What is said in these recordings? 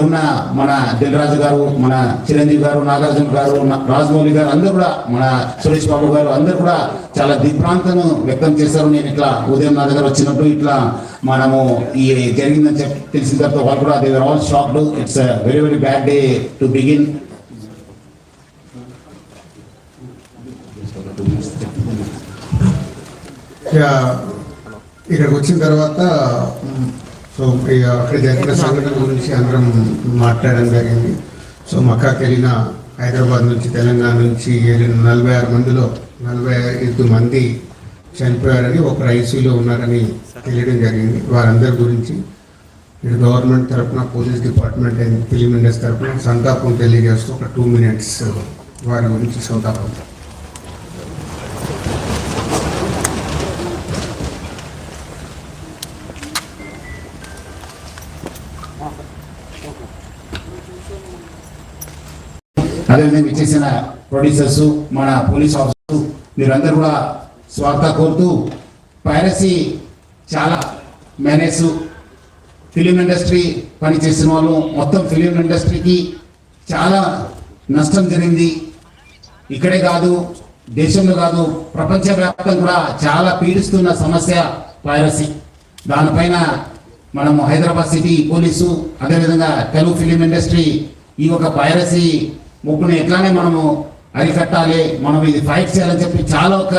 ఉన్న మన దిల్రాజు గారు మన చిరంజీవి గారు నాగార్జున గారు రాజమౌళి గారు అందరూ కూడా మన సురేష్ బాబు గారు అందరూ కూడా చాలా దిగ్భ్రాంతను వ్యక్తం చేశారు. నేను ఇట్లా ఉదయం నా దగ్గర వచ్చినప్పుడు ఇట్లా మనము ఈ జరిగిందని చెప్పి తెలిసిన తర్వాత వాళ్ళు కూడా they all shocked it's very very bad day to begin ఇక్కడికి వచ్చిన తర్వాత సో అక్కడ జరిగిన సంఘటన గురించి అందరం మాట్లాడడం జరిగింది. సో మక్కాకి వెళ్ళిన హైదరాబాద్ నుంచి తెలంగాణ నుంచి వెళ్ళిన నలభై ఆరు మందిలో నలభై ఐదు మంది చనిపోయారని ఒక ఐసీలో ఉన్నారని తెలియడం జరిగింది. వారందరి గురించి ఇటు గవర్నమెంట్ తరఫున police department and film industry తరఫున సంతాపం తెలియజేస్తూ ఒక టూ మినిట్స్ వారి గురించి సంతాపం అదేవిధంగా ఇచ్చేసిన ప్రొడ్యూసర్స్ మన పోలీస్ ఆఫీసర్స్ మీరందరూ కూడా స్వార్థ కోరుతూ పైరసీ చాలా మేనేజ్ ఫిలిం ఇండస్ట్రీ పనిచేసిన వాళ్ళు మొత్తం ఫిలిం ఇండస్ట్రీకి చాలా నష్టం జరిగింది. ఇక్కడే కాదు దేశంలో కాదు ప్రపంచవ్యాప్తంగా కూడా చాలా పీడిస్తున్న సమస్య పైరసీ దానిపైన మనము హైదరాబాద్ సిటీ పోలీసు అదేవిధంగా తెలుగు ఫిలిం ఇండస్ట్రీ ఈ యొక్క పైరసీ ముప్పుని ఎట్లానే మనము అరికట్టాలి మనం ఇది ఫైట్ చేయాలని చెప్పి చాలా ఒక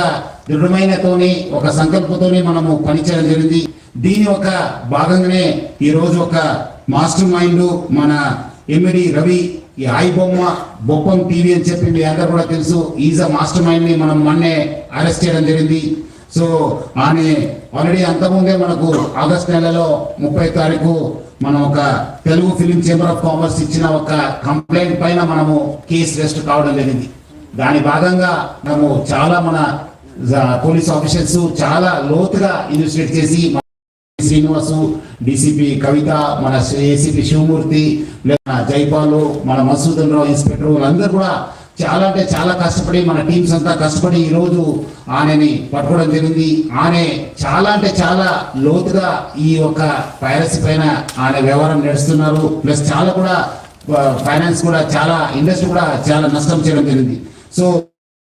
దృఢమైనతోని ఒక సంకల్పంతోని మనము పనిచేయడం జరిగింది. దీని ఒక భాగంగానే ఈ రోజు ఒక మాస్టర్ మైండ్ మన ఎమ్మిడి రవి ఈ ఐ బొమ్మ బొప్పం టీవీ అని చెప్పి మీ అందరు కూడా తెలుసు. ఈజ్ అ మాస్టర్ మైండ్ని మనం మొన్నే అరెస్ట్ చేయడం జరిగింది. సో ఆమె ఆల్రెడీ అంతకుముందే మనకు ఆగస్ట్ నెలలో ముప్పై తారీఖు మనం ఒక Telugu film chamber of commerce ఇచ్చిన ఒక కంప్లైంట్ పైన మనము కేసు రెస్ట్ కావడం జరిగింది. దాని భాగంగా మనము చాలా మన పోలీస్ ఆఫీసర్స్ చాలా లోతుగా ఇన్వెస్టిగేట్ చేసి శ్రీనివాసు డిసిపి కవిత మన ఏసీపీ శివమూర్తి లేదా జైపాలు మన మసూదన్ రావు ఇన్స్పెక్టర్ వాళ్ళందరూ కూడా చాలా అంటే చాలా కష్టపడి మన టీమ్స్ అంతా కష్టపడి ఈ రోజు పట్టుకోవడం జరిగింది. ఆనే చాలా అంటే చాలా లోతుగా ఈ యొక్క పైరసీ పైన ఆయన వ్యవహారం నడుస్తున్నారు. ప్లస్ చాలా కూడా ఫైనాన్స్ కూడా చాలా ఇండస్ట్రీ కూడా చాలా నష్టం చేయడం జరిగింది. సో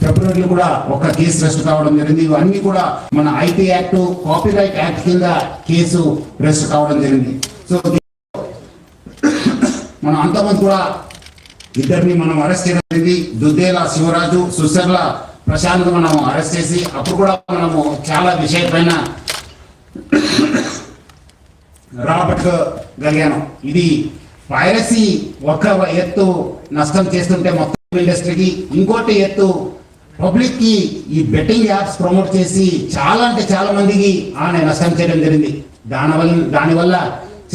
ఫిబ్రవరిలో కూడా ఒక కేసు రెస్ట్ కావడం జరిగింది. ఇవన్నీ కూడా మన ఐటీ యాక్ట్ కాపీరైట్ యాక్ట్ కింద కేసు రెస్ట్ కావడం జరిగింది. సో మనం అంతమంది కూడా ఇద్దరిని మనం అరెస్ట్ చేయడం జరిగింది. దుద్దేల శివరాజు సుశర్ల ప్రశాంత్ మనం అరెస్ట్ చేసి అప్పుడు కూడా మనము చాలా విషయపైన రాబట్టుకోగలిగాను ఇది పైరసీ ఒక ఎత్తు నష్టం చేస్తుంటే మొత్తం ఇండస్ట్రీకి ఇంకోటి ఎత్తు పబ్లిక్కి ఈ బెట్టింగ్ యాప్స్ ప్రమోట్ చేసి చాలా అంటే చాలా మందికి ఆమె నష్టం చేయడం జరిగింది. దానివల్ల దానివల్ల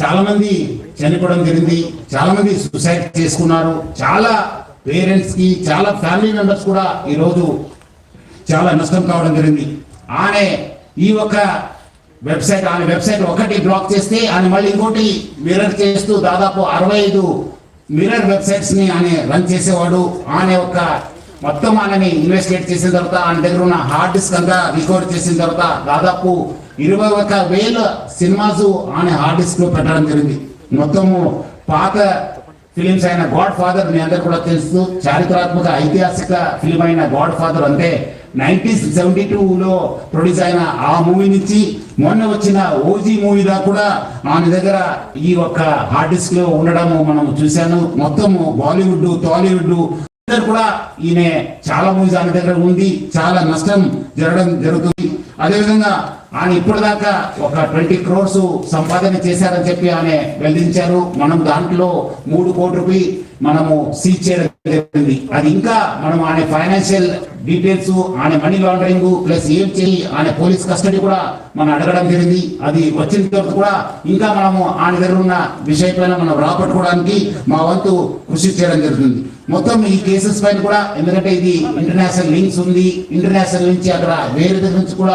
చాలా మంది చనిపోవడం జరిగింది. చాలా మంది సూసైడ్ చేసుకున్నారు. చాలా పేరెంట్స్కి చాలా ఫ్యామిలీ మెంబర్స్ కూడా ఈరోజు చాలా నష్టం కావడం జరిగింది. ఆమె ఈ ఒక వెబ్సైట్ ఆమె వెబ్సైట్ ఒకటి బ్లాక్ చేస్తే ఆయన మళ్ళీ ఇంకోటి మిర్రర్ చేస్తూ దాదాపు అరవై ఐదు మిర్రర్ వెబ్సైట్స్ని ఆయన రన్ చేసేవాడు. ఆమె ఒక మొత్తం ఆయనని ఇన్వెస్టిగేట్ చేసిన తర్వాత ఆయన దగ్గర ఉన్న హార్డ్ డిస్క్ అంతా రికవర్ చేసిన తర్వాత దాదాపు ఇరవై ఒక వేల సినిమాస్ ఆయన హార్డ్ డిస్క్లో పెట్టడం జరిగింది. మొత్తము పాత ఫిలిమ్స్ అయిన గాడ్ ఫాదర్ మీ అందరు కూడా తెలుసు. చారిత్రాత్మక ఐతిహాసిక ఫిలిం అయిన గాడ్ ఫాదర్ అంటే నైన్టీన్ సెవెంటీ లో ప్రొడ్యూస్ అయిన ఆ మూవీ నుంచి మొన్న వచ్చిన ఓజీ మూవీ దా కూడా ఆయన దగ్గర ఈ ఒక్క హార్డ్ డిస్క్లో ఉండడము మనం చూశాను మొత్తము బాలీవుడ్ టాలీవుడ్ అందరు కూడా ఈయన చాలా మూవీస్ ఆయన దగ్గర ఉంది. చాలా నష్టం జరగడం జరుగుతుంది. అదేవిధంగా ఆయన ఇప్పటిదాకా ఒక ట్వంటీ క్రోర్స్ సంపాదన చేశారని చెప్పి ఆయన వెల్లడించారు. మనం దాంట్లో మూడు కోట్ల రూపాయి మనము సీజ్ చేయడం జరిగింది. అది ఇంకా మనం ఆయన ఫైనాన్షియల్ డీటెయిల్స్ ఆయన మనీ లాండరింగ్ ప్లస్ ఏం చేయి ఆయన పోలీస్ కస్టడీ కూడా మనం అడగడం జరిగింది. అది వచ్చిన తర్వాత కూడా ఇంకా మనము ఆయన దగ్గర ఉన్న విషయం పైన మనం రాబట్టుకోవడానికి మా వంతు కృషి చేయడం జరుగుతుంది. మొత్తం ఈ కేసెస్ పైన కూడా ఎందుకంటే ఇది ఇంటర్నేషనల్ లింక్స్ ఉంది ఇంటర్నేషనల్ నుంచి అక్కడ వేరే దగ్గర నుంచి కూడా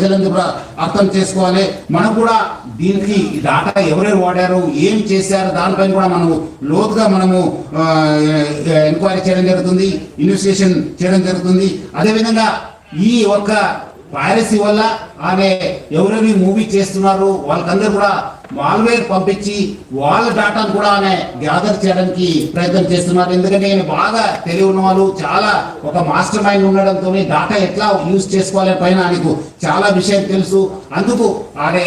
ప్రజలందరూ కూడా అర్థం చేసుకోవాలి. మనం కూడా దీనికి ఈ డాటా ఎవరెవరు వాడారు ఏం చేశారు దానిపైన కూడా మనము లోతుగా మనము ఎంక్వైరీ చేయడం జరుగుతుంది ఇన్వెస్టిగేషన్ చేయడం జరుగుతుంది. అదేవిధంగా ఈ ఒక్క పైరసీ వల్ల ఆమె ఎవరెవరి మూవీ చేస్తున్నారు వాళ్ళకందరూ కూడా మాల్వేర్ పంపించి వాళ్ళ డాటాను కూడా ఆమె గ్యాదర్ చేయడానికి ప్రయత్నం చేస్తున్నారు. ఎందుకంటే ఈయన బాగా తెలివి ఉన్న వాళ్ళు చాలా ఒక మాస్టర్ మైండ్ ఉండడంతో డాటా ఎట్లా యూజ్ చేసుకోవాలి పైన ఆయనకు చాలా విషయం తెలుసు. అందుకు ఆడే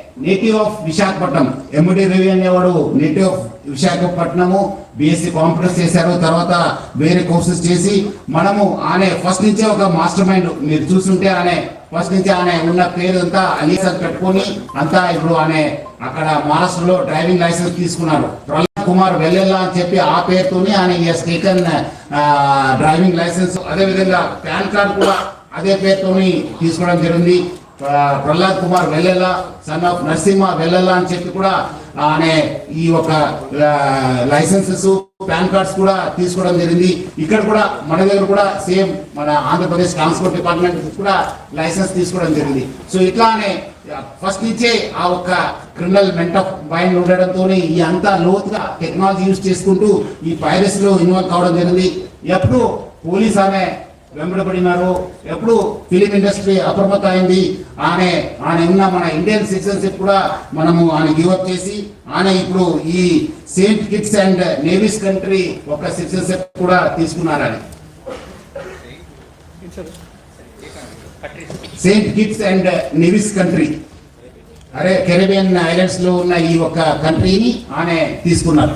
native of Visakhapatnam. MD Ravi అనేవాడు native of Visakhapatnam. BSc computers చేశారు. తర్వాత వేరే కోర్సెస్ చేసి మనము ఆనే ఫస్ట్ నుంచే ఒక మాస్టర్ మైండ్ మీరు చూస్తుంటే ఆనే ఫస్ట్ నుంచి ఆయన ఉన్న పేరు అంతా అలీస్ అని పెట్టుకొని అంతా ఇప్పుడు ఆయన అక్కడ మహారాష్ట్రలో డ్రైవింగ్ లైసెన్స్ తీసుకున్నారు ప్రహ్లాద్ కుమార్ వెళ్ళెల్లా అని చెప్పి ఆ పేరుతోనే ఆయన ఎస్ టేకన్ డ్రైవింగ్ లైసెన్స్. అదే విధంగా పాన్ కార్డ్ కూడా అదే పేరుతోని తీసుకోవడం జరిగింది. ప్రహ్లాద్ కుమార్ వెల్లెల్లా సన్ ఆఫ్ నరసింహ వెల్లెల్లా అని చెప్పి కూడా ఆయన ఈ ఒక లైసెన్సెస్ పాన్ కార్డ్స్ కూడా తీసుకోవడం జరిగింది. ఇక్కడ కూడా మన దగ్గర కూడా సేమ్ మన ఆంధ్రప్రదేశ్ ట్రాన్స్పోర్ట్ డిపార్ట్మెంట్ కూడా లైసెన్స్ తీసుకోవడం జరిగింది. సో ఇట్లానే ఫస్ట్ నుంచే ఆ ఒక్క క్రిమినల్ మెంట్ ఆఫ్ మైండ్ ఉండడంతో ఈ అంతా లోతుగా టెక్నాలజీ యూజ్ చేసుకుంటూ ఈ పైరసీలో ఇన్వాల్వ్ కావడం జరిగింది. ఎప్పుడు పోలీస్ ఆమె వెంబడబడినారో ఎప్పుడు ఫిలిం ఇండస్ట్రీ అప్రమత్త అయింది ఆమె ఆయన ఉన్న మన ఇండియన్ సిటిజన్షిప్ కూడా మనము ఆయన గివప్ చేసి ఆయన ఇప్పుడు ఈ Saint Kitts and Nevis country ఒక సిటిజన్షిప్ కూడా తీసుకున్నారని. Saint Kitts and Nevis country. అరే కెరీబియన్ ఐలాండ్స్లో ఉన్న ఈ ఒక కంట్రీని ఆమె తీసుకున్నారు.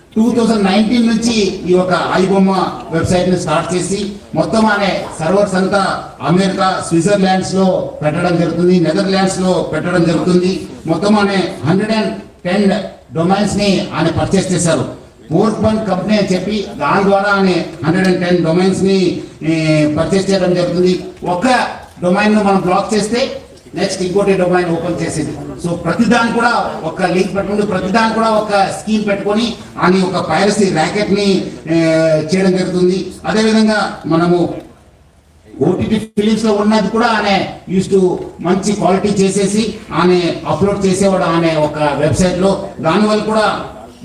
టూ థౌజండ్ నైన్టీన్ నుంచి ఈ యొక్క ఐబొమ్మ వెబ్సైట్ని స్టార్ట్ చేసి మొత్తం అనే సర్వర్స్ అంతా అమెరికా స్విట్జర్లాండ్స్లో పెట్టడం జరుగుతుంది నెదర్లాండ్స్లో పెట్టడం జరుగుతుంది. మొత్తం అనే హండ్రెడ్ అండ్ టెన్ డొమైన్స్ని ఆయన పర్చేస్ చేశారు. ఫోర్త్ వన్ కంపెనీ అని చెప్పి దాని ద్వారా ఆయన హండ్రెడ్ అండ్ టెన్ డొమైన్స్ని పర్చేస్ చేయడం జరుగుతుంది. ఒక డొమైన్ను మనం బ్లాక్ చేస్తే నెక్స్ట్ ఇంకోటి డొమైన్ ఓపెన్ చేసేది. సో ప్రతిదాని కూడా ఒక లింక్ పెట్టుకుని ప్రతిదాని కూడా ఒక స్కీమ్ పెట్టుకొని అని ఒక పైరసీ ర్యాకెట్ని చేయడం జరుగుతుంది. అదేవిధంగా మనము ఓటీటీ ఫిలిమ్స్లో ఉన్నది కూడా ఆయన యూస్ టు మంచి క్వాలిటీ చేసేసి ఆమె అప్లోడ్ చేసేవాడు ఆమె ఒక వెబ్సైట్లో. దానివల్ల కూడా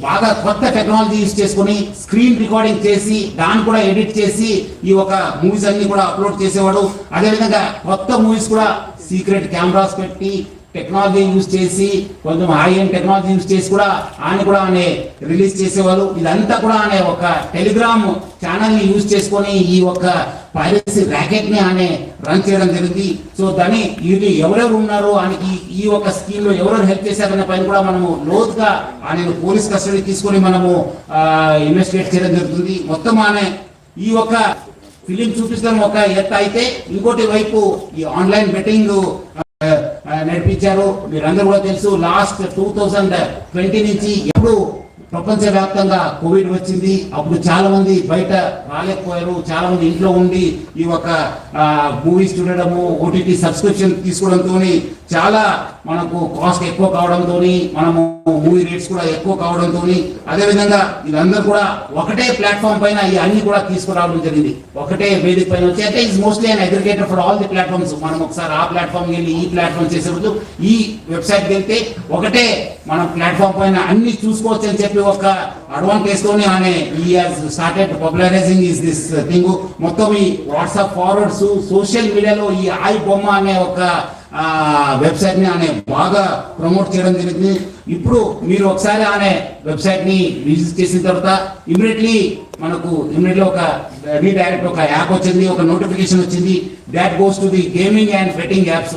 బాగా కొత్త టెక్నాలజీ యూస్ చేసుకొని స్క్రీన్ రికార్డింగ్ చేసి దాన్ని కూడా ఎడిట్ చేసి ఈ ఒక మూవీస్ అన్ని కూడా అప్లోడ్ చేసేవాడు. అదేవిధంగా కొత్త మూవీస్ కూడా సీక్రెట్ కెమెరాస్ పెట్టి టెక్నాలజీ యూస్ చేసి కొంచెం హై అండ్ టెక్నాలజీ యూజ్ చేసి కూడా ఆయన కూడా ఆయన రిలీజ్ చేసేవాళ్ళు. ఇదంతా కూడా ఆయన ఒక టెలిగ్రామ్ ఛానల్ని యూస్ యూజ్ చేసుకొని ఈ ఒక పైరసీ ర్యాకెట్ని ఆయన రన్ చేయడం జరిగింది. సో దాన్ని ఇది ఎవరెవరు ఉన్నారు ఆయనకి ఈ ఒక స్కీమ్లో ఎవరెవరు హెల్ప్ చేశారనే పైన కూడా మనము లోతుగా ఆయన పోలీస్ కస్టడీ తీసుకొని మనము ఇన్వెస్టిగేట్ చేయడం జరుగుతుంది. మొత్తం ఆమె ఈ ఒక ఫిలిం చూపించడం ఒక ఎత్త అయితే ఇంకోటి వైపు ఈ ఆన్లైన్ బెట్టింగ్ నడిపించారు. మీరందరూ కూడా తెలుసు లాస్ట్ టూ థౌజండ్ ట్వంటీ నుంచి ఎప్పుడు ప్రపంచవ్యాప్తంగా కోవిడ్ వచ్చింది. అప్పుడు చాలా మంది బయట రాలేకపోయారు. చాలా మంది ఇంట్లో ఉండి ఈ యొక్క మూవీస్ చూడడము ఓటీటీ సబ్స్క్రిప్షన్ తీసుకోవడంతో చాలా మనకు కాస్ట్ ఎక్కువ కావడంతో మనము మూవీ రేట్స్ కూడా ఎక్కువ కావడంతో అదేవిధంగా వీళ్ళందరూ కూడా ఒకటే ప్లాట్ఫామ్ పైన ఈ అన్ని కూడా తీసుకురావడం జరిగింది. ఒకటే వేదిక పైన వచ్చి అంటే is mostly an aggregator for all the platforms మనం ఒకసారి ఆ ప్లాట్ఫామ్ వెళ్ళి ఈ ప్లాట్ఫామ్ చేసేప్పుడు ఈ వెబ్సైట్కి వెళ్తే ఒకటే మనం ప్లాట్ఫామ్ పైన అన్ని చూసుకోవచ్చు అని చెప్పి ఒక అడ్వాంటేజ్ తోనే ఆయన ఈ started popularising is this thing మొత్తం ఈ వాట్సాప్ ఫార్వర్డ్స్ సోషల్ మీడియాలో ఈ ఐ బొమ్మ అనే ఒక వెబ్సైట్ని ఆమె బాగా ప్రమోట్ చేయడం జరిగింది. ఇప్పుడు మీరు ఒకసారి ఆమె వెబ్సైట్ని విజిట్ చేసిన తర్వాత ఇమీడియట్లీ మనకు ఇమీడియట్లీ ఒక రీడైరెక్ట్ ఒక యాప్ వచ్చింది ఒక నోటిఫికేషన్ వచ్చింది. That goes to the gaming and betting apps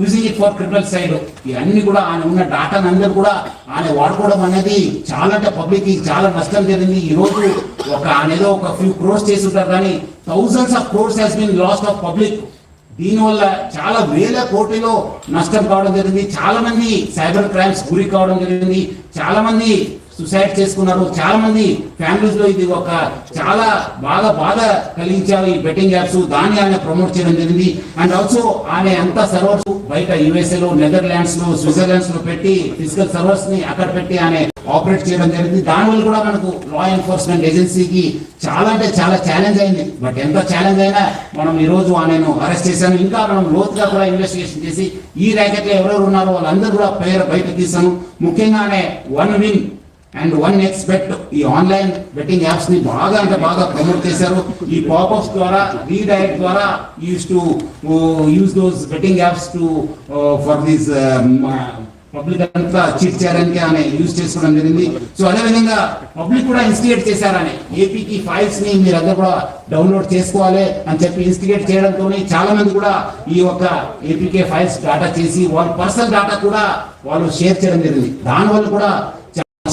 using it for criminal side ఇవన్నీ కూడా ఆయన ఉన్న డాటాను అందరూ కూడా ఆయన వాడుకోవడం అనేది చాలా అంటే పబ్లిక్కి చాలా నష్టం జరిగింది. ఈ రోజు ఒక ఆయన ఏదో ఒక ఫ్యూ క్రోర్స్ చేసి ఉంటారు కానీ thousands of crores has been lost of public దీనివల్ల చాలా వేల కోటిలో నష్టం కావడం జరిగింది. చాలా మంది సైబర్ క్రైమ్స్ గురి కావడం జరిగింది. చాలా మంది సుసైడ్ చేసుకున్నారు. చాలా మంది ఫ్యామిలీస్లో ఇది ఒక చాలా బాగా బాధ కలిగించారు ఈ బెట్టింగ్ యాప్స్. దాన్ని ఆయన ప్రమోట్ చేయడం జరిగింది. అండ్ ఆల్సో ఆయన ఎంత సర్వర్స్ బయట యుఎస్ఏ లో నెదర్లాండ్స్లో స్విట్జర్లాండ్స్లో పెట్టి ఫిజికల్ సర్వర్స్ని అక్కడ పెట్టి ఆయన ఆపరేట్ చేయడం జరిగింది. దానివల్ల కూడా మనకు లా ఎన్ఫోర్స్మెంట్ ఏజెన్సీకి చాలా అంటే చాలా ఛాలెంజ్ అయింది. బట్ ఎంత ఛాలెంజ్ అయినా మనం ఈ రోజు ఆయనను అరెస్ట్ చేశాను ఇంకా మనం లోతుగా కూడా ఇన్వెస్టిగేషన్ చేసి ఈ ర్యాకెట్లో ఎవరెవరు ఉన్నారో వాళ్ళందరూ కూడా పేరు బయట తీసాను ముఖ్యంగానే one win and one X bet ఈ ఆన్లైన్ బెట్టింగ్ యాప్స్ని బాగా అంటే బాగా ప్రమోట్ చేశారు. ఈ పాపప్స్ ద్వారా రీడైరెక్ట్ ద్వారా use to use those betting apps to for this public అంతా చీట్ చేయడానికి ఆయన యూజ్ చేసుకోవడం జరిగింది. సో అదే విధంగా పబ్లిక్ కూడా ఇన్స్టిగేట్ చేశారని. ఏపీకి ఫైల్స్ని మీరందరూ కూడా డౌన్లోడ్ చేసుకోవాలి అని చెప్పి ఇన్స్టిగేట్ చేయడంతో చాలా మంది కూడా ఈ యొక్క ఏపీకే ఫైల్స్ డాటా చేసి వాళ్ళ పర్సనల్ డాటా కూడా వాళ్ళు షేర్ చేయడం జరిగింది. దానివల్ల కూడా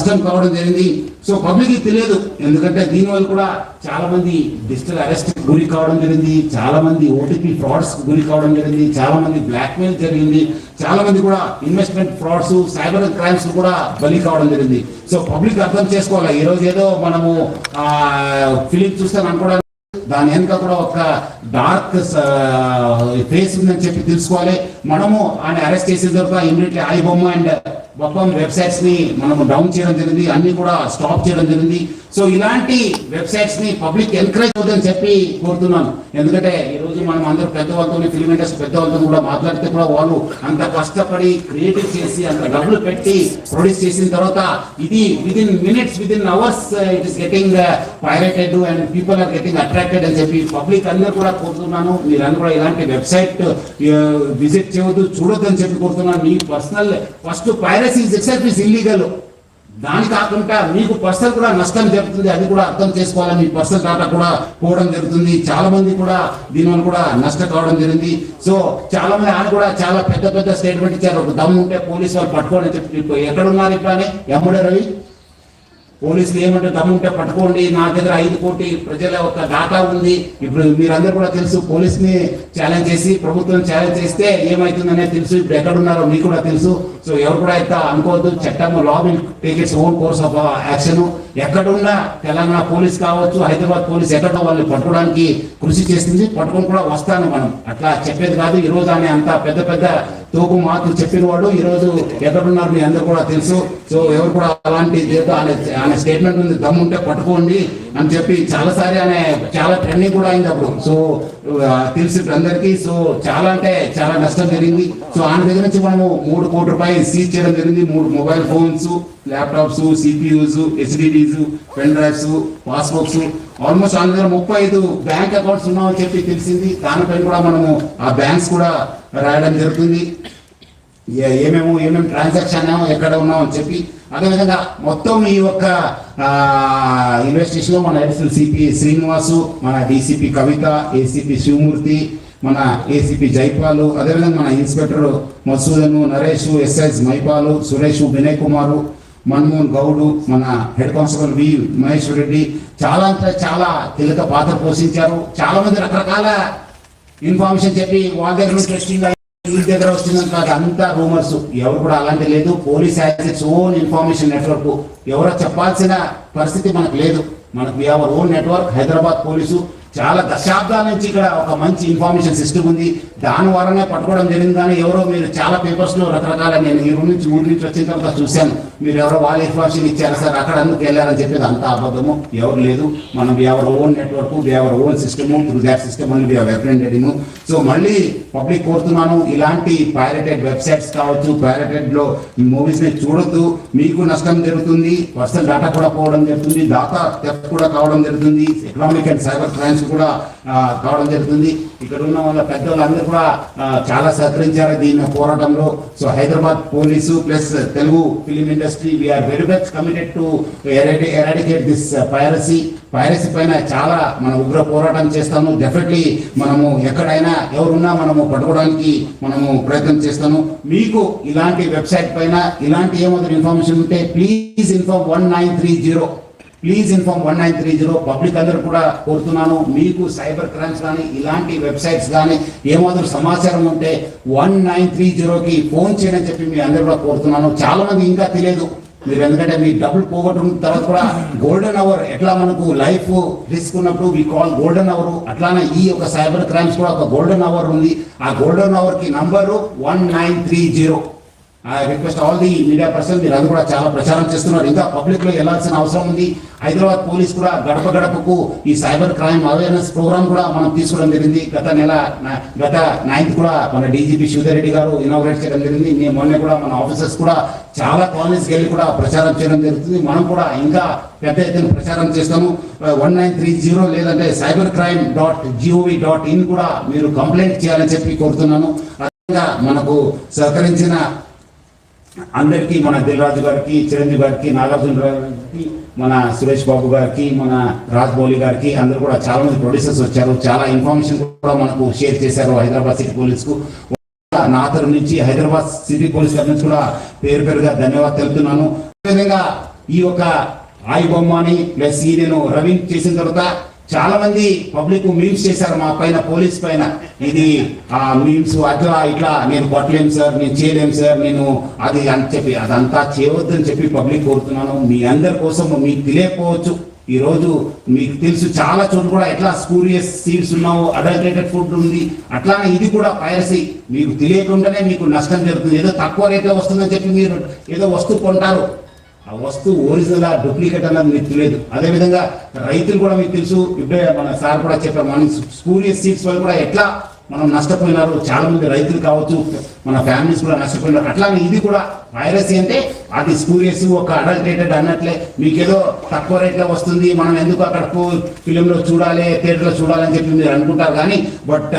నష్టం కావడం జరిగింది. సో పబ్లిక్కి తెలియదు. ఎందుకంటే దీనివల్ల కూడా చాలా మంది డిజిటల్ అరెస్ట్ గురి కావడం జరిగింది. చాలా మంది ఓటీపీ ఫ్రాడ్స్ గురి కావడం జరిగింది. చాలా మంది బ్లాక్మెయిల్ జరిగింది. చాలా మంది కూడా ఇన్వెస్ట్మెంట్ ఫ్రాడ్స్ సైబర్ క్రైమ్స్ కూడా బలి కావడం జరిగింది. సో పబ్లిక్ అర్థం చేసుకోవాలి? ఈ రోజు ఏదో మనము ఫిలిం చూస్తాను అనుకోవడానికి దాని వెనుక కూడా ఒక డార్క్ ఫేస్ ఉందని చెప్పి తెలుసుకోవాలి. మనము ఆయన అరెస్ట్ చేసిన తర్వాత ఇమీడియట్లీ ఐ బొమ్మ అండ్ మొత్తం వెబ్సైట్స్ని మనము డౌన్ చేయడం జరిగింది అన్ని కూడా స్టాప్ చేయడం జరిగింది. సో ఇలాంటి వెబ్సైట్స్ని పబ్లిక్ ఎంకరేజ్ అవుతుందని చెప్పి కోరుతున్నాను. ఎందుకంటే ఈ రోజు మనం అందరూ పెద్దవాళ్ళతో ఫిల్మ్ ఇండస్ట్రీ పెద్దవాళ్ళతో కూడా మాట్లాడితే కూడా వాళ్ళు అంత కష్టపడి క్రియేటివ్ చేసి అంత డబ్బులు పెట్టి ప్రొడ్యూస్ చేసిన తర్వాత ఇది within minutes within hours it is getting pirated and people are getting attracted అని చెప్పి పబ్లిక్ అందరూ కూడా కోరుతున్నాను. మీరందరూ కూడా ఇలాంటి వెబ్సైట్ విజిట్ uh, చేయవద్దు చూడొద్దు అని చెప్పి కోరుతున్నాను. మీ personal first piracy itself is illegal దాని కాకుండా మీకు పర్సనల్ కూడా నష్టం జరుగుతుంది అది కూడా అర్థం చేసుకోవాలి మీ పర్సనల్ డాటా కూడా పోవడం జరుగుతుంది. చాలా మంది కూడా దీనివల్ల కూడా నష్టం కావడం జరిగింది. సో చాలా మంది ఆయన కూడా చాలా పెద్ద పెద్ద స్టేట్మెంట్ ఇచ్చారు. ఒక దమ్ము ఉంటే పోలీసు వాళ్ళు పట్టుకోవాలని చెప్పి ఎక్కడ ఉన్నారు ఇట్లానే? ఎమ్మడే రవి? పోలీసులు ఏమంటే దమ్ముంటే పట్టుకోండి నా దగ్గర ఐదు కోటి ప్రజల ఒక డాటా ఉంది. ఇప్పుడు మీరందరూ కూడా తెలుసు పోలీస్ని ఛాలెంజ్ చేసి ప్రభుత్వం ఛాలెంజ్ చేస్తే ఏమవుతుందనే తెలుసు. ఇప్పుడు ఎక్కడ ఉన్నారో మీకు కూడా తెలుసు. సో ఎవరు కూడా అయితే అనుకోవద్దు. చట్టం law will take its own course of action ఎక్కడున్నా తెలంగాణ పోలీస్ కావచ్చు హైదరాబాద్ పోలీస్ ఎక్కడో వాళ్ళని పట్టుకోవడానికి కృషి చేస్తుంది పట్టుకొని కూడా వస్తాను మనం. అట్లా చెప్పేది కాదు. ఈ రోజు ఆమె అంత పెద్ద పెద్ద తోపు మాటలు చెప్పిన వాడు. ఈ రోజు ఎక్కడున్నారు మీ అందరు కూడా తెలుసు. సో ఎవరు కూడా అలాంటి ఆయన స్టేట్మెంట్ ఉంది. దమ్ముంటే పట్టుకోండి అని చెప్పి చాలా సారి ఆయన చాలా ట్రెండింగ్ కూడా అయింది అప్పుడు. సో తెలిసి అందరికీ. సో చాలా అంటే చాలా నష్టం జరిగింది. సో ఆయన దగ్గర నుంచి మనము మూడు కోట్ల రూపాయలు సీజ్ చేయడం జరిగింది. మూడు mobile phones laptops CPUs SSDs pen drives passbooks almost ఆయన దగ్గర ముప్పై ఐదు బ్యాంక్ అకౌంట్స్ ఉన్నామని చెప్పి తెలిసింది. దానిపైన కూడా మనము ఆ బ్యాంక్స్ కూడా రాయడం జరుగుతుంది. ఏమేమో ఏమేమి ట్రాన్సాక్షన్ ఎక్కడ ఉన్నాం అని చెప్పి. అదేవిధంగా మొత్తం ఈ యొక్క ఇన్వెస్టిగేషన్లో మన ఎడిషనల్ సిపి శ్రీనివాసు మన డిసిపి కవిత ఏసీపీ శివమూర్తి మన ఏసీపీ జైపాలు అదేవిధంగా మన ఇన్స్పెక్టర్ మసూదను నరేష్ ఎస్ఐస్ మైపాలు సురేష్ వినయ్ కుమారు మన్మోహన్ గౌడు మన head constable V Maheshwar Reddy చాలా అంటే చాలా కీలక పాత్ర పోషించారు. చాలా మంది రకరకాల ఇన్ఫర్మేషన్ చెప్పి వాళ్ళ దగ్గర నుంచి టెస్టింగ్ వీళ్ళ దగ్గర వస్తుందని కాదు అంతా రూమర్స్ ఎవరు కూడా అలాంటి లేదు. Police has its own information network ఎవరో చెప్పాల్సిన పరిస్థితి మనకు లేదు. మనకు our own network Hyderabad police. చాలా దశాబ్దాల నుంచి ఇక్కడ ఒక మంచి ఇన్ఫర్మేషన్ సిస్టమ్ ఉంది. దాని ద్వారానే పట్టుకోవడం జరిగింది. కానీ ఎవరో మీరు చాలా పేపర్స్లో రకరకాల నేను ఈ ఊరు నుంచి ఊరి నుంచి వచ్చిన తర్వాత చూశాను. మీరు ఎవరో వాళ్ళ ఇన్ఫర్మేషన్ ఇచ్చారు సార్ అక్కడ అందుకు వెళ్ళారని చెప్పేది అంత అబద్ధము. ఎవరు లేదు. మనం our own network our own system through that system అని రిప్రజెంటేటింగ్ సో మళ్ళీ పబ్లిక్ కోరుతున్నాను. ఇలాంటి పైరటెడ్ వెబ్సైట్స్ కావచ్చు పైరటెడ్లో మూవీస్ని చూడొద్దు. మీకు నష్టం జరుగుతుంది. పర్సనల్ డేటా కూడా పోవడం జరుగుతుంది. డాటా థెఫ్ట్ కూడా కావడం జరుగుతుంది. ఎకనామిక్ అండ్ సైబర్ క్రైమ్స్ కూడా కావడం జరుగుతుంది. ఇక్కడ ఉన్న వాళ్ళ పెద్దవాళ్ళందరూ కూడా చాలా సహకరించారు దీని పోరాటంలో. So Hyderabad police plus Telugu film industry we are very much committed to eradicate this piracy piracy పైన చాలా మన ఉగ్ర పోరాటం చేస్తాము. డెఫినెట్లీ మనము ఎక్కడైనా ఎవరున్నా మనము పట్టుకోవడానికి మనము ప్రయత్నం చేస్తాము. మీకు ఇలాంటి వెబ్సైట్ పైన ఇలాంటి ఏమైనా ఇన్ఫర్మేషన్ ఉంటే please inform one nine three zero please inform one nine three zero public అందరూ కూడా కోరుతున్నాను. మీకు సైబర్ క్రైమ్స్ కానీ ఇలాంటి వెబ్సైట్స్ కానీ ఏమాత్రం సమాచారం ఉంటే వన్ నైన్ త్రీ జీరోకి ఫోన్ చేయని చెప్పి మీ అందరూ కూడా కోరుతున్నాను. చాలా మంది ఇంకా తెలియదు. మీరు ఎందుకంటే మీ డబ్బులు పోగొట్టుకున్న తర్వాత కూడా గోల్డెన్ అవర్ ఎట్లా మనకు లైఫ్ రిస్క్ ఉన్నప్పుడు వీ కాల్ గోల్డెన్ అవర్ అట్లానే ఈ యొక్క సైబర్ క్రైమ్స్ కూడా ఒక గోల్డెన్ అవర్ ఉంది. ఆ golden అవర్కి number one nine three zero I request all the media person మీరు అది కూడా చాలా ప్రచారం చేస్తున్నారు. ఇంకా పబ్లిక్లో వెళ్ళాల్సిన అవసరం ఉంది. హైదరాబాద్ పోలీస్ కూడా గడప గడపకు ఈ సైబర్ క్రైమ్ అవేర్నెస్ ప్రోగ్రామ్ కూడా మనం తీసుకోవడం జరిగింది. గత నెల గత నైన్త్ కూడా మన డీజీపీ శివధర్ రెడ్డి గారు ఇనాగ్రేట్ చేయడం జరిగింది. మేము మొన్న కూడా మన ఆఫీసర్స్ కూడా చాలా కాలనీస్కి వెళ్ళి కూడా ప్రచారం చేయడం జరుగుతుంది. మనం కూడా ఇంకా పెద్ద ఎత్తున ప్రచారం చేస్తాము. వన్ నైన్ త్రీ జీరో లేదంటే cyber crime dot gov dot in కూడా మీరు కంప్లైంట్ చేయాలని చెప్పి కోరుతున్నాను. మనకు సహకరించిన అందరికీ మన దిల్రాజు గారికి చిరంజీవి గారికి నాగార్జున గారికి మన సురేష్ బాబు గారికి మన రాజ్ గారికి అందరూ కూడా చాలా మంది ప్రొడ్యూసర్స్ వచ్చారు. చాలా ఇన్ఫర్మేషన్ కూడా మనకు షేర్ చేశారు హైదరాబాద్ సిటీ పోలీస్కు నా తరఫు నుంచి హైదరాబాద్ సిటీ పోలీస్ గారి నుంచి కూడా పేరు పేరుగా ధన్యవాదాలు తెలుపుతున్నాను. అదేవిధంగా ఈ యొక్క ఆయి బొమ్మని ప్లస్ ఈ నేను రవి చేసిన తర్వాత చాలా మంది పబ్లిక్ మీమ్స్ చేశారు మా పైన పోలీస్ పైన. ఇది ఆ మీమ్స్ అట్లా ఇట్లా. నేను కొట్టలేము సార్ నేను చేయలేము సార్ నేను అది అని చెప్పి అదంతా చేయవద్దని చెప్పి పబ్లిక్ కోరుతున్నాను. మీ అందరి కోసం మీకు తెలియకపోవచ్చు. ఈరోజు మీకు తెలుసు చాలా చోట్ల కూడా ఎట్లా స్కూరియస్ సీడ్స్ ఉన్నావు అడల్టరేటెడ్ ఫుడ్ ఉంది. అట్లానే ఇది కూడా పైరసీ. మీకు తెలియకుండానే మీకు నష్టం జరుగుతుంది. ఏదో తక్కువ రేట్లో వస్తుందని చెప్పి మీరు ఏదో వస్తువు కొంటారు. ఆ వస్తువు ఒరిజినల్ డూప్లికేట్ అన్నది మీకు తెలియదు. అదేవిధంగా రైతులు కూడా మీకు తెలుసు ఇప్పుడే మన సార్ కూడా చెప్పారు మన స్కూల్ సీట్స్ వాళ్ళు కూడా ఎట్లా మనం నష్టపోయినారు చాలా మంది రైతులు కావచ్చు మన ఫ్యామిలీస్ కూడా నష్టపోయినారు. అట్లానే ఇది కూడా వైరస్ అంటే అది స్పూరియస్ ఒక అడల్టేటెడ్ అన్నట్లే. మీకేదో తక్కువ రేట్లో వస్తుంది మనం ఎందుకు అక్కడ ఫిలింలో చూడాలి థియేటర్లో చూడాలని చెప్పి మీరు అనుకుంటారు కానీ బట్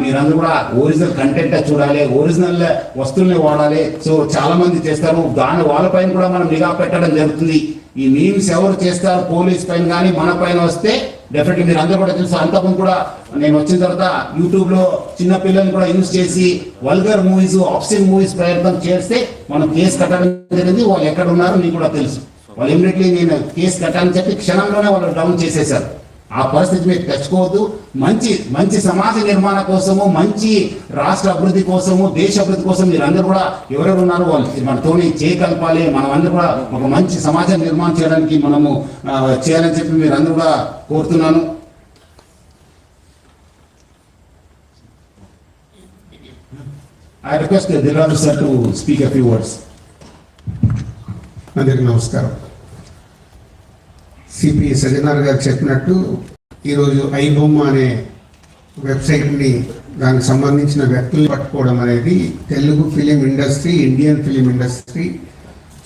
మీరందరూ కూడా ఒరిజినల్ కంటెంట్ చూడాలి ఒరిజినల్ వస్తువుల్ని వాడాలి. సో చాలా మంది చేస్తారు దాని వాళ్ళపైన కూడా మనం నిఘా పెట్టడం జరుగుతుంది. ఈ మీమ్స్ ఎవరు చేస్తారు పోలీస్ పైన కానీ మన పైన వస్తే డెఫినెట్లీ మీరు అందరూ కూడా చూస్తారు అంతకుముందు కూడా నేను వచ్చిన తర్వాత యూట్యూబ్లో చిన్న పిల్లల్ని కూడా యూజ్ చేసి వల్గర్ మూవీస్ ఆప్షన్ మూవీస్ ప్రయత్నం చేస్తే మనం కేసు కట్టడం జరిగింది. వాళ్ళు ఎక్కడ ఉన్నారో మీకు కూడా తెలుసు. వాళ్ళు ఇమ్మీడియట్లీ నేను కేసు కట్టాలని చెప్పి క్షణంలోనే వాళ్ళు డౌన్ చేసేసారు. ఆ పరిస్థితి మీరు తెచ్చుకోవద్దు. మంచి మంచి సమాజ నిర్మాణ కోసము మంచి రాష్ట్ర అభివృద్ధి కోసము దేశ అభివృద్ధి కోసం మీరు అందరూ కూడా ఎవరెవరు ఉన్నారో వాళ్ళు మనతోని చేయగలపాలి. మనం అందరూ కూడా ఒక మంచి సమాజం నిర్మాణం చేయడానికి మనము చేయాలని చెప్పి మీరు అందరూ కూడా కోరుతున్నాను. I request the sir to speak a few words అందరికీ నమస్కారం. సిపి సజ్జనార్ గారు చెప్పినట్టు ఈరోజు ఐబొమ్మ అనే వెబ్సైట్ని దానికి సంబంధించిన వ్యక్తులు పట్టుకోవడం అనేది Telugu film industry Indian film industry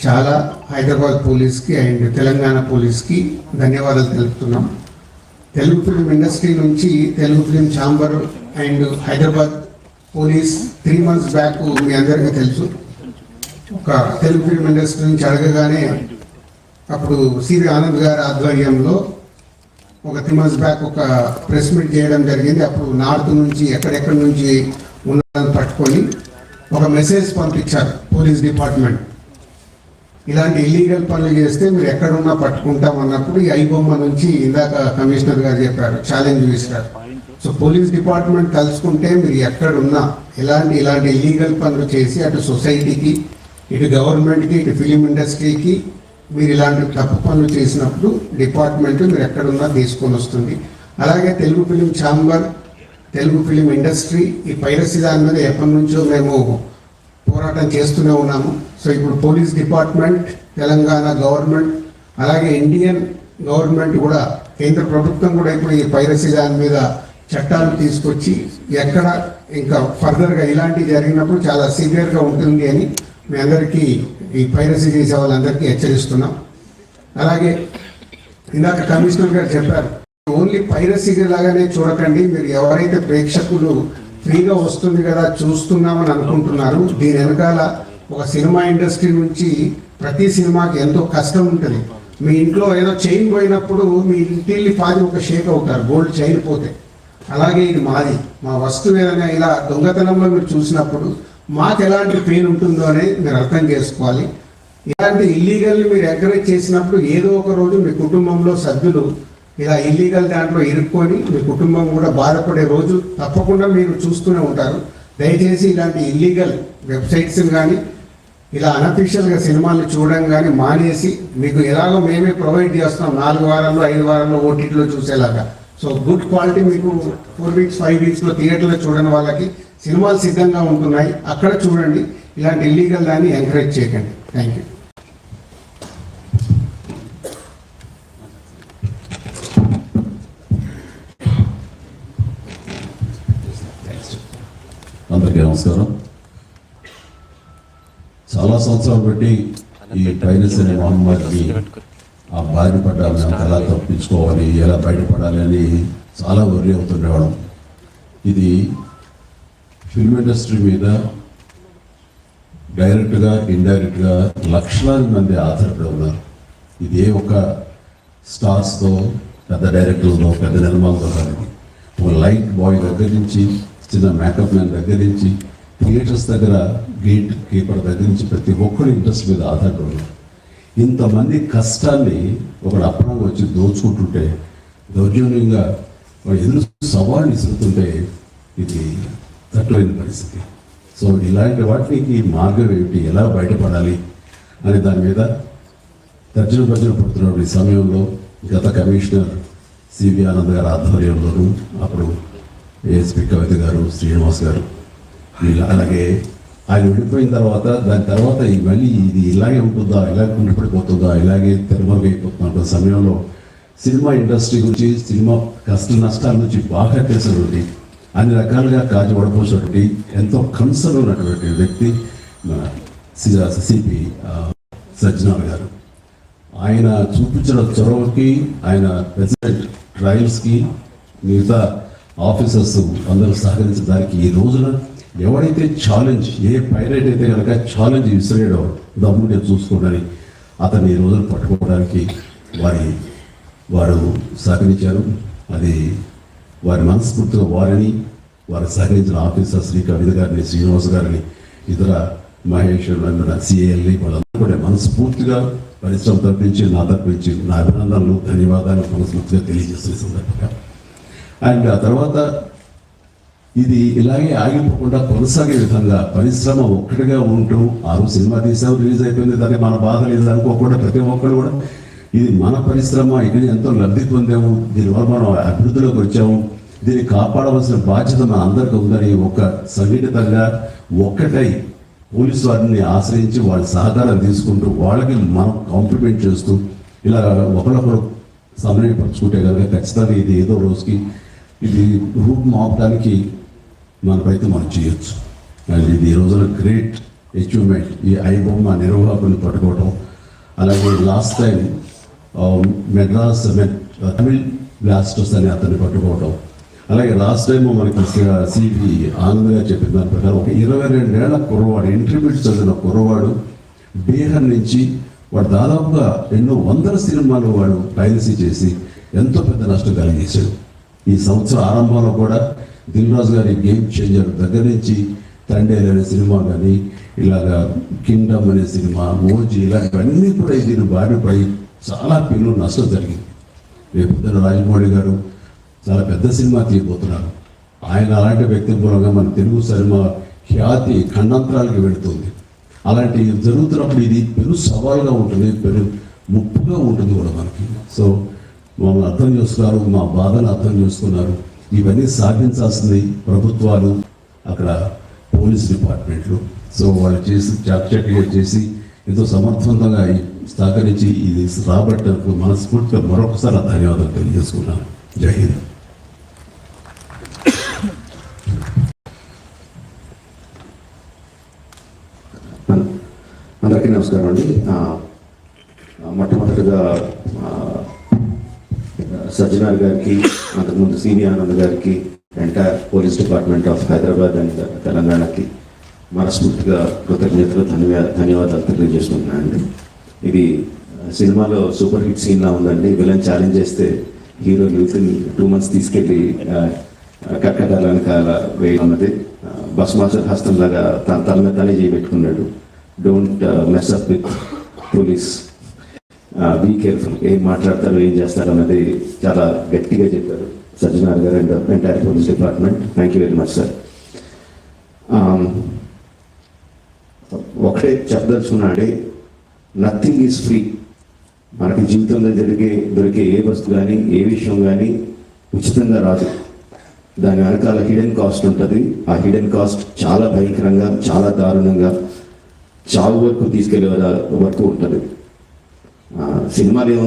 చాలా హైదరాబాద్ పోలీస్కి అండ్ తెలంగాణ పోలీస్కి ధన్యవాదాలు తెలుపుతున్నాం. తెలుగు ఫిలిం ఇండస్ట్రీ నుంచి Telugu film chamber and Hyderabad police three months back మీ అందరికీ తెలుసు. ఒక తెలుగు ఫిలిం ఇండస్ట్రీ నుంచి అడగగానే అప్పుడు సివి ఆనంద్ గారి ఆధ్వర్యంలో ఒక త్రీ మంత్స్ బ్యాక్ ఒక ప్రెస్ మీట్ చేయడం జరిగింది. అప్పుడు నార్త్ నుంచి ఎక్కడెక్కడి నుంచి ఉన్నదని పట్టుకొని ఒక మెసేజ్ పంపించారు పోలీస్ డిపార్ట్మెంట్. ఇలాంటి ఇల్లీగల్ పనులు చేస్తే మీరు ఎక్కడున్నా పట్టుకుంటాం అన్నప్పుడు ఈ ఐబొమ్మ నుంచి ఇందాక కమిషనర్ గారు చెప్పారు ఛాలెంజ్ విసిరారు సో పోలీస్ డిపార్ట్మెంట్ కలుసుకుంటే మీరు ఎక్కడున్నా ఇలాంటి ఇలాంటి ఇల్లీగల్ పనులు చేసి అటు సొసైటీకి ఇటు గవర్నమెంట్కి ఇటు ఫిలిం ఇండస్ట్రీకి మీరు ఇలాంటి తప్పు పనులు చేసినప్పుడు డిపార్ట్మెంట్ మీరు ఎక్కడున్నా తీసుకొని వస్తుంది. అలాగే Telugu film chamber Telugu film industry ఈ పైరసీ దాని మీద ఎప్పటి నుంచో మేము పోరాటం చేస్తూనే ఉన్నాము. సో ఇప్పుడు పోలీస్ డిపార్ట్మెంట్ తెలంగాణ గవర్నమెంట్ అలాగే ఇండియన్ గవర్నమెంట్ కూడా కేంద్ర ప్రభుత్వం కూడా ఇప్పుడు ఈ పైరసీ దాని మీద చట్టాలు తీసుకొచ్చి ఎక్కడ ఇంకా ఫర్దర్గా ఇలాంటివి జరిగినప్పుడు చాలా సివియర్గా ఉంటుంది అని మీ అందరికీ ఈ పైరసీ చేసే వాళ్ళందరికీ హెచ్చరిస్తున్నాం. అలాగే ఇందాక కమిషనర్ గారు చెప్పారు ఓన్లీ పైరసీ లాగానే చూడకండి. మీరు ఎవరైతే ప్రేక్షకులు ఫ్రీగా వస్తుంది కదా చూస్తున్నామని అనుకుంటున్నారు దీని వెనకాల ఒక సినిమా ఇండస్ట్రీ నుంచి ప్రతి సినిమాకి ఎంతో కష్టం ఉంటుంది. మీ ఇంట్లో ఏదో చైన్ పోయినప్పుడు మీ ఇంటిల్లి పాది ఒక షేక్ అవుతారు గోల్డ్ చైన్ పోతే. అలాగే ఇది మాది. మా వస్తువు ఏదైనా ఇలా దొంగతనంలో మీరు చూసినప్పుడు మాకు ఎలాంటి పెయిన్ ఉంటుందో అనేది మీరు అర్థం చేసుకోవాలి. ఇలాంటి ఇల్లీగల్ని మీరు ఎంకరేజ్ చేసినప్పుడు ఏదో ఒక రోజు మీ కుటుంబంలో సభ్యులు ఇలా ఇల్లీగల్ దాంట్లో ఇరుక్కొని మీ కుటుంబం కూడా బాధపడే రోజు తప్పకుండా మీరు చూస్తూనే ఉంటారు. దయచేసి ఇలాంటి ఇల్లీగల్ వెబ్సైట్స్ కానీ ఇలా అనఫీషియల్గా సినిమాలు చూడడం కానీ మానేసి మీకు ఎలాగో మేమే ప్రొవైడ్ చేస్తున్నాం నాలుగు వారాల్లో ఐదు వారాల్లో ఓటీటీలో చూసేలాగా. సో గుడ్ క్వాలిటీ మీకు ఫోర్ వీక్స్ ఫైవ్ వీక్స్లో థియేటర్లో చూడని వాళ్ళకి సినిమాలు సిద్ధంగా ఉంటున్నాయి. అక్కడ చూడండి. ఇలాంటి ఇల్లీగల్ దాన్ని ఎంకరేజ్ చేయకండి. థ్యాంక్ యూ అందరికీ నమస్కారం. చాలా సంవత్సరాలు బట్టి ఈ పైరస్ అనే మహమ్మారికి ఆ బారి పడ్డాలి ఎలా తప్పించుకోవాలి ఎలా బయటపడాలి అని చాలా వరి అవుతుండేవాళ్ళం. ఇది ఫిల్మ్ ఇండస్ట్రీ మీద డైరెక్ట్గా ఇండైరెక్ట్గా లక్షలాది మంది ఆధారపడి ఉన్నారు. ఇది ఏ ఒక స్టార్స్తో పెద్ద డైరెక్టర్లతో పెద్ద నిర్మాణంతో కాదు ఒక లైట్ బాయ్ దగ్గర నుంచి చిన్న మేకప్ మ్యాన్ దగ్గర నుంచి థియేటర్స్ దగ్గర గేట్ కీపర్ దగ్గర నుంచి ప్రతి ఒక్కరు ఇంట్రెస్ట్ మీద ఆధారపడి ఉన్నారు. ఇంతమంది కష్టాన్ని ఒకడు అప్పనంగా వచ్చి దోచుకుంటుంటే దౌర్జన్యంగా వాడు ఎదురు సవాళ్ళు ఇస్తుంటే ఇది తట్టులేని పరిస్థితి. సో ఇలాంటి వాటికి మార్గం ఏమిటి? ఎలా బయటపడాలి? అనే దాని మీద తర్జన భర్జన పడుతున్న ఈ సమయంలో గత కమిషనర్ సివి ఆనంద్ గారి ఆధ్వర్యంలోను అప్పుడు ఏఎస్పి కవిత గారు శ్రీనివాస్ గారు వీళ్ళు అలాగే ఆయన విడిపోయిన తర్వాత దాని తర్వాత మళ్ళీ ఇది ఇలాగే ఉంటుందా ఇలాగే ఉండిపడిపోతుందా ఇలాగే తెరమరుగైపోతుందా సమయంలో సినిమా ఇండస్ట్రీ గురించి సినిమా కష్ట నష్టాల నుంచి బాగా తెలిసినటువంటి అన్ని రకాలుగా కాజు పడపోసినటువంటి ఎంతో కన్సర్న్ ఉన్నటువంటి వ్యక్తి మన సిపి సజ్జనార్ గారు. ఆయన చూపించిన చొరవకి ఆయన ప్రెసిడెంట్ ట్రయల్స్కి మిగతా ఆఫీసర్స్ అందరూ సహకరించిన దానికి ఈ రోజున ఎవరైతే ఛాలెంజ్ ఏ పైలట్ అయితే కనుక ఛాలెంజ్ విసిరేయడం నేను చూసుకోవడానికి అతన్ని ఈ రోజున పట్టుకోవడానికి వారి వారు సహకరించారు. అది వారి మనస్ఫూర్తిగా వారిని వారికి సహకరించిన ఆఫీసర్ శ్రీ కవిత గారిని శ్రీనివాస్ గారిని ఇతర మహేష్ సిఏఎల్ని వాళ్ళందరూ కూడా మనస్ఫూర్తిగా పరిశ్రమ తప్పించి నా తప్పించి నా అభినందనలు ధన్యవాదాలు మనస్ఫూర్తిగా తెలియజేస్తున్న సందర్భంగా. అండ్ ఆ తర్వాత ఇది ఇలాగే ఆగిపోకుండా కొనసాగే విధంగా పరిశ్రమ ఒక్కటిగా ఉంటూ ఆరు సినిమా తీసాం రిలీజ్ అయిపోయింది దాన్ని మన బాధ లేదు అనుకోకుండా ప్రతి ఒక్కరు కూడా ఇది మన పరిశ్రమ ఇక్కడ ఎంతో లబ్ధి పొందాము దీనివల్ల మనం అభివృద్ధిలోకి వచ్చాము. దీన్ని కాపాడవలసిన బాధ్యత మన అందరికీ ఉందని ఒక సంఘటితంగా ఒక్కటై పోలీసు వారిని ఆశ్రయించి వాళ్ళ సహకారం తీసుకుంటూ వాళ్ళకి మనం కాంప్లిమెంట్ చేస్తూ ఇలా ఒకరొకరు సమన్వయపరచుకుంటే కనుక ఖచ్చితంగా ఇది ఏదో రోజుకి ఇది రూట్ మాపడానికి మన ప్రయత్నం మనం చేయొచ్చు. అండ్ ఇది ఈ రోజున గ్రేట్ అచీవ్మెంట్ ఈ ఐబొమ్మ నిర్వాహకుని పట్టుకోవడం అలాగే last time Madras Tamil blasters అని అతన్ని పట్టుకోవడం అలాగే లాస్ట్ టైం మనకి సివి uh, ఆనందంగా చెప్పిన దాని ప్రకారం ఒక ఇరవై రెండేళ్ళ కుర్రవాడు ఇంటర్మీడియట్ చదివిన కుర్రవాడు బీహార్ నుంచి వాడు దాదాపుగా ఎన్నో వందల సినిమాలు వాడు పైరసీ చేసి ఎంతో పెద్ద నష్టం కలిగేశాడు. ఈ సంవత్సరం ఆరంభంలో కూడా దిల్ రాజు గారి గేమ్ చేంజర్ దగ్గర నుంచి తండే అనే సినిమా కానీ ఇలాగా కింగ్డమ్ అనే సినిమా మోజీ ఇలాంటివన్నీ కూడా దీని బారిపై చాలా పిల్లలు నష్టం జరిగింది. రేపు పొద్దున రాజమౌళి గారు చాలా పెద్ద సినిమా తీయబోతున్నారు. ఆయన అలాంటి వ్యక్తి మూలంగా మన తెలుగు సినిమా ఖ్యాతి ఖండాంతరాలకు వెళుతుంది. అలాంటి జరుగుతున్నప్పుడు ఇది పెను సవాల్గా ఉంటుంది పెను ముప్పుగా ఉంటుంది కూడా మనకి. సో మమ్మల్ని అర్థం చేసుకున్నారు మా బాధను అర్థం చేసుకున్నారు. ఇవన్నీ సాధించాల్సింది ప్రభుత్వాలు అక్కడ పోలీస్ డిపార్ట్మెంట్లు. సో వాళ్ళు చేసి చాకచక్యంగా చేసి ఎంతో సమర్థవంతంగా ఈ సహకరించి ఇది రాబట్టకు మనస్ఫూర్తిగా మరొకసారి ధన్యవాదాలు తెలియజేసుకున్నాను. జై హింద్. అందరికీ నమస్కారం అండి. మొట్టమొదటిగా సజ్జనార్ గారికి అంతకుముందు సివి ఆనంద్ గారికి entire police department of Hyderabad and తెలంగాణకి మనస్ఫూర్తిగా కృతజ్ఞతలు ధన్యవా ధన్యవాదాలు తెలియజేసుకుంటున్నాను అండి ఇది సినిమాలో సూపర్ హిట్ సీన్లా ఉందండి. విలన్ ఛాలెంజ్ చేస్తే హీరో యూత్ని టూ మంత్స్ తీసుకెళ్ళి కట్టడాల వెనకాల వేయనున్నది. బస్ మాస్టర్ హస్తంలాగా తన తల మీద తనే చేయబెట్టుకున్నాడు don't mess up with police be careful ఏం మాట్లాడతారు ఏం చేస్తారు అన్నది చాలా గట్టిగా చెప్పారు Sajjanar garu and entire police department thank you very much sir ఒకటే చెప్పదలుచుకున్నాడే నథింగ్ ఈజ్ ఫ్రీ మనకి జీవితంలో జరిగే దొరికే ఏ వస్తువు కానీ ఏ విషయం కానీ ఉచితంగా రాదు. దాని వెనకాల హిడెన్ కాస్ట్ ఉంటుంది. ఆ హిడెన్ కాస్ట్ చాలా భయంకరంగా చాలా దారుణంగా చావు వరకు తీసుకెళ్ళే వరకు ఉంటుంది. ఆ, సినిమాలు ఏముంది?